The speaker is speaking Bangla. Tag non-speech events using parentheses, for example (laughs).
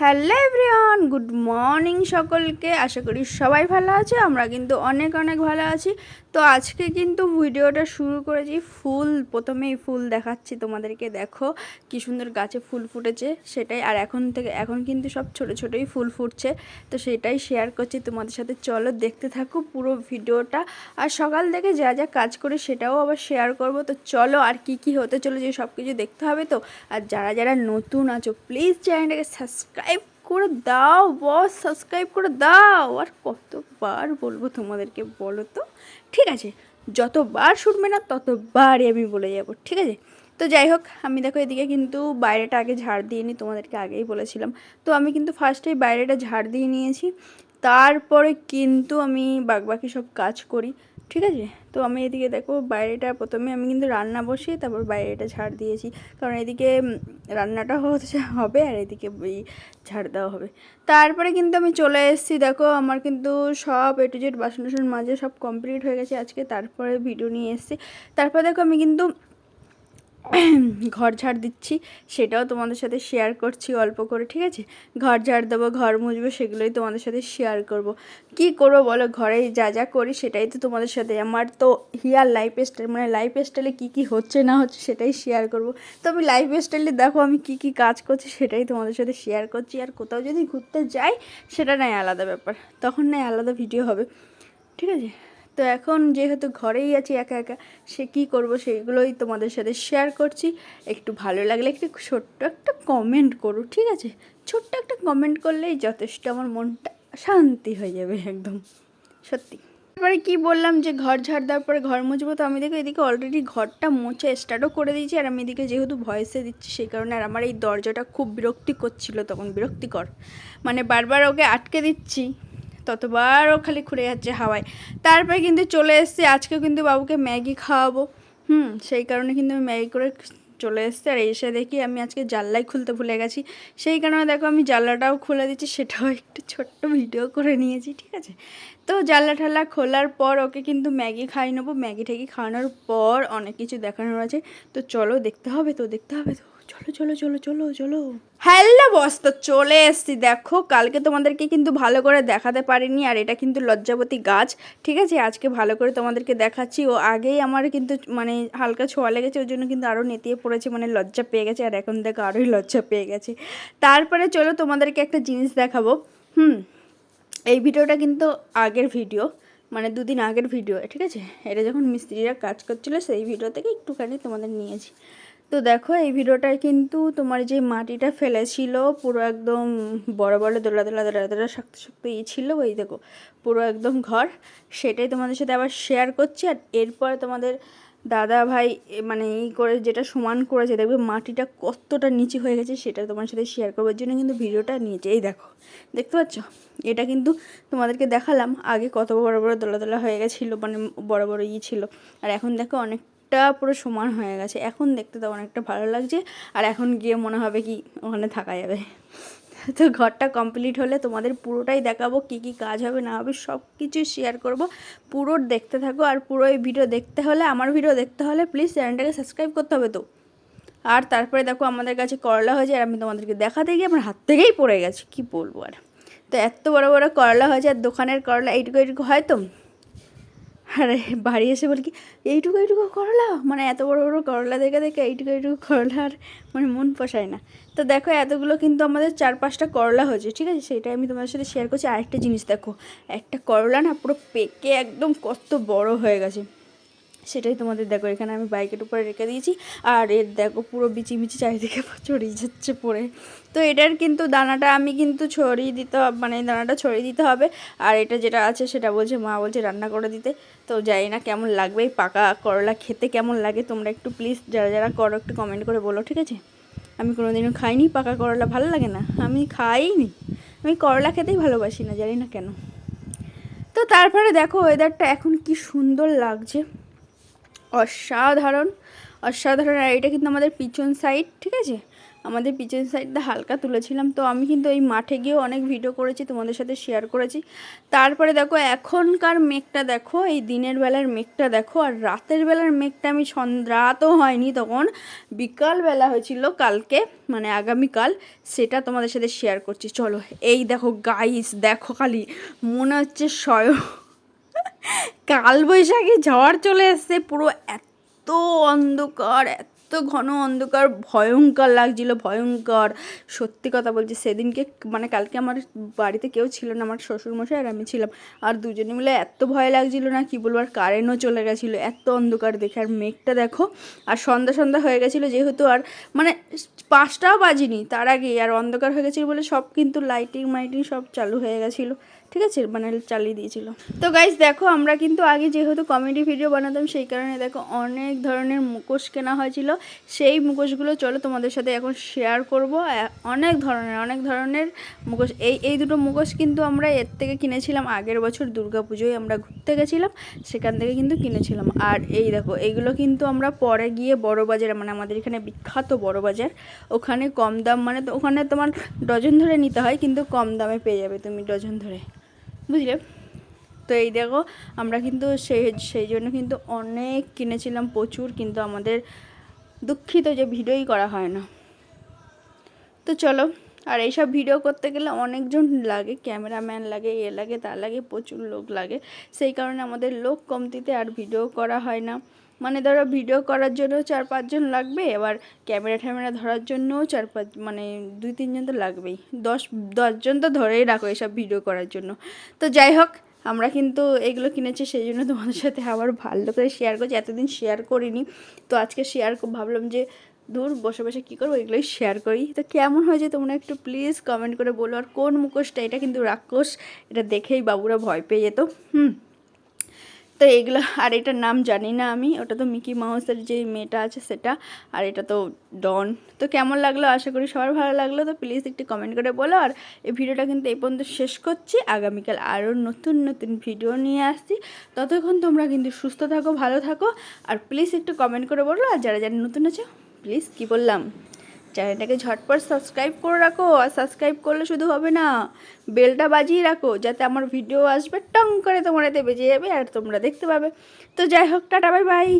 হ্যালো এভরিওয়ান, গুড মর্নিং সকলকে। আশা করি সবাই ভালো আছে, আমরা কিন্তু অনেক অনেক ভালো আছি। তো আজকে কিন্তু ভিডিওটা শুরু করেছি ফুল, প্রথমেই ফুল দেখাচ্ছি তোমাদেরকে, দেখো কি সুন্দর গাছে ফুল ফুটেছে সেটাই। আর এখন থেকে, এখন কিন্তু সব ছোট ছোটই ফুল ফুটছে। তো সেটাই শেয়ার করছি তোমাদের সাথে। চলো দেখতে থাকো পুরো ভিডিওটা। আর সকাল থেকে যা যা কাজ করে সেটাও আবার শেয়ার করব। তো চলো আর কি কি হতে চলেছে সব কিছু দেখতে হবে তো। আর যারা যারা নতুন আছো প্লিজ চ্যানেলটাকে সাবস্ক্রাইব করে দাও, বস সাবস্ক্রাইব করে দাও। আর কতবার বলব তোমাদেরকে বলো তো? ঠিক আছে, যতবার শুনবে না ততবারই আমি বলে যাব, ঠিক আছে? তো যাই হোক, আমি দেখো এদিকে কিন্তু বাইরেটা আগে ঝাড় দিয়ে নিই তোমাদেরকে আগেই বলেছিলাম। তো আমি কিন্তু ফার্স্টেই বাইরেটা ঝাড় দিয়ে নিয়েছি। তারপরে কিন্তু আমি বাকি সব কাজ করি। ঠিক আছে? তো আমি এদিকে দেখো বাইরেটা প্রথমে আমি কিন্তু রান্না বসি তারপর বাইরেটা ঝাড় দিয়েছি। কারণ এদিকে রান্নাটা হচ্ছে হবে আর এদিকে এই ঝাড় দেওয়া হবে। তারপরে কিন্তু আমি চলে এসেছি। দেখো আমার কিন্তু সব এ টু জেড বাসন টাসন মাঝে সব কমপ্লিট হয়ে গেছে। আজকে তারপরে ভিডিও নিয়ে এসেছি। তারপরে দেখো আমি কিন্তু ঘর ঝাড় দিচ্ছি, সেটাও তোমাদের সাথে শেয়ার করছি অল্প করে, ঠিক আছে? ঘর ঝাড় দেবো, ঘর মুছবো, সেগুলোই তোমাদের সাথে শেয়ার করব। কি করব বলো, ঘরে যা যা করি সেটাই তো তোমাদের সাথে। আমার তো হিয়ার লাইফ স্টাইল মানে লাইফ স্টাইলে কী কী হচ্ছে না হচ্ছে সেটাই শেয়ার করব। তো আমি লাইফ স্টাইলে দেখো আমি কি কি কাজ করছি সেটাই তোমাদের সাথে শেয়ার করছি। আর কোথাও যদি ঘুরতে যাই, সেটা নাই আলাদা ব্যাপার। তখন নাই আলাদা ভিডিও হবে, ঠিক আছে? তো এখন যেহেতু ঘরেই আছি একা একা, সে কী করব সেইগুলোই তোমাদের সাথে শেয়ার করছি। একটু ভালো লাগলে একটু ছোট্ট একটা কমেন্ট করো, ঠিক আছে? ছোট্ট একটা কমেন্ট করলেই যথেষ্ট আমার মনটা শান্তি হয়ে যাবে একদম, সত্যি। তারপরে কি বললাম যে ঘর ঝাড় দেওয়ার পরে ঘর মুছবো, তো আমি দেখো এদিকে অলরেডি ঘরটা মুছে স্টার্টও করে দিয়েছি, আর আমি এদিকে যেহেতু ভয়েসে দিচ্ছি সেই কারণে আর আমার এই দরজাটা খুব বিরক্তি করছিল তখন, বিরক্তিকর। মানে বারবার ওকে আটকে দিচ্ছি ততবার ও খালি ঘুরে যাচ্ছে হাওয়ায়। তারপরে কিন্তু চলে এসছে, আজকেও কিন্তু বাবুকে ম্যাগি খাওয়াবো। হুম, সেই কারণে কিন্তু আমি ম্যাগি করে চলে এসছে। আর এসে দেখি আমি আজকে জানলাই খুলতে ভুলে গেছি। সেই কারণে দেখো আমি জানলাটাও খুলে দিচ্ছি, সেটাও একটু ছোট্ট ভিডিও করে নিয়েছি, ঠিক আছে? তো জানলা ঠাল্লা খোলার পর ওকে কিন্তু ম্যাগি খাই নেব। ম্যাগি ট্যাগি খাওয়ানোর পর অনেক কিছু দেখানোর আছে। তো চলো দেখতে হবে তো, দেখতে হবে তো। চলো চলো চলো চলো চলো। হ্যালো বস, তো চলে এসছি। দেখো, কালকে তোমাদেরকে কিন্তু ভালো করে দেখাতে পারিনি, আর এটা কিন্তু লজ্জাবতী গাছ। ঠিক আছে, আজকে ভালো করে তোমাদেরকে দেখাচ্ছি। ও আগেই আমার কিন্তু মানে হালকা ছোঁয়া লেগেছে, ওই জন্য কিন্তু আরও নেতিয়ে পড়েছে মানে লজ্জা পেয়ে গেছে, আর এখন দেখো আরোই লজ্জা পেয়ে গেছে। তারপরে চলো তোমাদেরকে একটা জিনিস দেখাবো। হুম, এই ভিডিওটা কিন্তু আগের ভিডিও মানে দুদিন আগের ভিডিও, ঠিক আছে? এটা যখন মিস্ত্রিরা কাজ করছিল, সেই ভিডিও থেকে একটুখানি তোমাদের নিয়েছি। তো দেখো, এই ভিডিওটায় কিন্তু তোমার যে মাটিটা ফেলেছিল, পুরো একদম বড় বড় দোলা দোলা দোলা দোলা শক্ত শক্ত ই ছিল, ওই দেখো, পুরো একদম ঘর। সেটাই তোমাদের সাথে আবার শেয়ার করছি। আর এরপর তোমাদের দাদা ভাই মানে এই করে যেটা সমান করেছে, দেখবে মাটিটা কতটা নিচে হয়ে গেছে, সেটা তোমার সাথে শেয়ার করবার জন্য কিন্তু ভিডিওটা নিয়েছে এই দেখো, দেখতে পাচ্ছ? এটা কিন্তু তোমাদেরকে দেখালাম, আগে কত বড় বড় দোলা দোলা হয়ে গেছিল মানে বড় বড় ই ছিল। আর এখন দেখো অনেকটা পুরো সমান হয়ে গেছে। এখন দেখতে তো অনেকটা ভালো লাগছে। আর এখন গিয়ে মনে হবে কি ওখানে থাকা যাবে। তো ঘরটা কমপ্লিট হলে তোমাদের পুরোটাই দেখাবো, কি কি কাজ হবে, না হবে সব কিছু শেয়ার করব। পুরো দেখতে থাকো আর পুরো এই ভিডিও দেখতে হলে, আমার ভিডিও দেখতে হলে প্লিজ চ্যানেলটাকে সাবস্ক্রাইব করতে হবে তো। আর তারপরে দেখো আমাদের কাছে করলা হয়েছে আর আমি তোমাদেরকে দেখাতে গিয়ে আমার হাত থেকেই পড়ে গেছে, কি বলব আর। তো এত বড় বড় করলা হয়েছে আর দোকানের করলা, এইটুকু এইটুকু হয় তো? আরে বাড়ি এসে বলি কি, এইটুকু এইটুকু করলা? মানে এত বড় বড় করলা দেখে দেখে এইটুকু এইটুকু করলা আর মানে মন পোষায় না। তো দেখো এতগুলো কিন্তু আমাদের চার পাঁচটা করলা হয়েছে, ঠিক আছে? সেটাই আমি তোমাদের সাথে শেয়ার করছি। আরেকটা জিনিস দেখো, একটা করলা না পুরো পেকে একদম কত বড় হয়ে গেছে। সেটাই তোমাদের দেখো, এখানে আমি বাইকের উপরে রেখে দিয়েছি। আর এর দেখো পুরো বিচি বিচি চারিদিকে (laughs) ছড়িয়ে যাচ্ছে পড়ে তো এটার কিন্তু দানাটা আমি কিন্তু ছড়িয়ে দিতে মানে দানাটা ছড়িয়ে দিতে হবে। আর এটা যেটা আছে সেটা বলছে মা বলছে রান্না করে দিতে। তো জানি না কেমন লাগবে, এই পাকা করলা খেতে কেমন লাগে, তোমরা একটু প্লিজ যারা যারা করো একটু কমেন্ট করে বলো, ঠিক আছে? আমি কোনোদিনও খাইনি, পাকা করলা ভালো লাগে না, আমি খাইনি, আমি করলা খেতেই ভালোবাসি না, জানি না কেন। তো তারপরে দেখো ওয়েদারটা এখন কি সুন্দর লাগছে, অসাধারণ অসাধারণ, আর এটা কিন্তু আমাদের পিছন সাইড ঠিক আছে? আমাদের পিছন সাইডটা হালকা তুলেছিলাম। তো আমি কিন্তু এই মাঠে গিয়েও অনেক ভিডিও করেছি, তোমাদের সাথে শেয়ার করেছি। তারপরে দেখো, এখনকার মেঘটা দেখো, এই দিনের বেলার মেঘটা দেখো, আর রাতের বেলার মেঘটা আমি রাতও হয়নি তখন, বিকালবেলা হয়েছিল কালকে মানে আগামীকাল, সেটা তোমাদের সাথে শেয়ার করছি। চলো, এই দেখো গাইস দেখো খালি, মনে হচ্ছে স্বয়ং কাল বৈশাখী ঝড় চলে এসছে, পুরো এত অন্ধকার, এত ঘন অন্ধকার, ভয়ঙ্কর লাগছিল, ভয়ঙ্কর। সত্যি কথা বলছি, সেদিনকে মানে কালকে আমার বাড়িতে কেউ ছিল না, আমার শ্বশুরমশাই আর আমি ছিলাম। আর দুজনে মিলে এত ভয় লাগছিল না, কি বলব, আর কারেন্টও চলে গেছিল, এত অন্ধকার দেখে। আর মেঘটা দেখো, আর সন্ধ্যা সন্ধ্যা হয়ে গেছিল যেহেতু, আর মানে পাঁচটাও বাজিনি তার আগেই, আর অন্ধকার হয়ে গেছিল বলে সব কিন্তু লাইটিং মাইটিং সব চালু হয়ে গেছিল, ঠিক আছে? মানে চালিয়ে দিয়েছিল। তো গাইজ দেখো, আমরা কিন্তু আগে যেহেতু কমেডি ভিডিও বানাতাম, সেই কারণে দেখো, অনেক ধরনের মুখোশ কেনা হয়েছিল। সেই মুখোশগুলো চলো তোমাদের সাথে এখন শেয়ার করব। অনেক ধরনের অনেক ধরনের মুখোশ। এই এই দুটো মুখোশ কিন্তু আমরা এর থেকে কিনেছিলাম আগের বছর পুজোয় আমরা ঘুরতে গেছিলাম, সেখান থেকে কিন্তু কিনেছিলাম। আর এই দেখো এইগুলো কিন্তু আমরা পরে গিয়ে বড় বাজারে মানে আমাদের এখানে বিখ্যাত বড় বাজার, ওখানে কম দাম মানে তো ওখানে তোমার ডজন ধরে নিতে হয়, কিন্তু কম দামে পেয়ে যাবে তুমি ডজন ধরে। বুঝলে? তো এই দেখো, আমরা কিন্তু সেই সেই জন্য কিন্তু অনেক কিনেছিলাম প্রচুর, কিন্তু আমাদের দুঃখিত যে ভিডিওই করা হয় না। তো চলো, আর এইসব ভিডিও করতে গেলে অনেকজন লাগে, ক্যামেরাম্যান লাগে, এ লাগে, তা লাগে, প্রচুর লোক লাগে। সেই কারণে আমাদের লোক কমতিতে আর ভিডিও করা হয় না। মানে ধরো ভিডিও করার জন্য চার পাঁচজন লাগবে, এবার ক্যামেরা ট্যামেরা ধরার জন্যও চার পাঁচ মানে দুই তিনজন তো লাগবেই। দশ, দশজন তো ধরেই রাখো এসব ভিডিও করার জন্য। তো যাই হোক আমরা কিন্তু এগুলো কিনেছি সেই জন্য তোমাদের সাথে আবার ভালো করে শেয়ার করছি। এতদিন শেয়ার করিনি। তো আজকে শেয়ার ভাবলাম যে দূর বসে বসে কী করব? এগুলোই শেয়ার করি। তো কেমন হয়েছে তোমরা একটু প্লিজ কমেন্ট করে বলো। আর কোন মুখোশটা? এটা কিন্তু রাক্ষস। এটা দেখেই বাবুরা ভয় পেয়ে যেত। হুম। তো এগুলো, আর এটার নাম জানি না আমি। ওটা তো মিকি মাউসের যে মেয়েটা আছে সেটা, আর এটা তো ডন। তো কেমন লাগল? আশা করি সবার ভালো লাগল। তো প্লিজ একটু কমেন্ট করে বলো। আর এই ভিডিওটা কিন্তু এই পর্যন্ত শেষ করছি। আগামীকাল আরও নতুন নতুন ভিডিও নিয়ে আসছি। ততক্ষণ তোমরা কিন্তু সুস্থ থাকো, ভালো থাকো। আর প্লিজ একটু কমেন্ট করে বলো। আর যারা যারা নতুন আছে, প্লিজ কি বললাম? চ্যানেলটাকে ঝটপট সাবস্ক্রাইব করে রাখো আর সাবস্ক্রাইব করলে শুধু হবে না, বেলটা বাজিয়ে রাখো, যাতে আমার ভিডিও আসবে টং করে তোমার এতে বেজে যাবে আর তোমরা দেখতে পাবে। তো যাই হোক, টাটা, বাই বাই।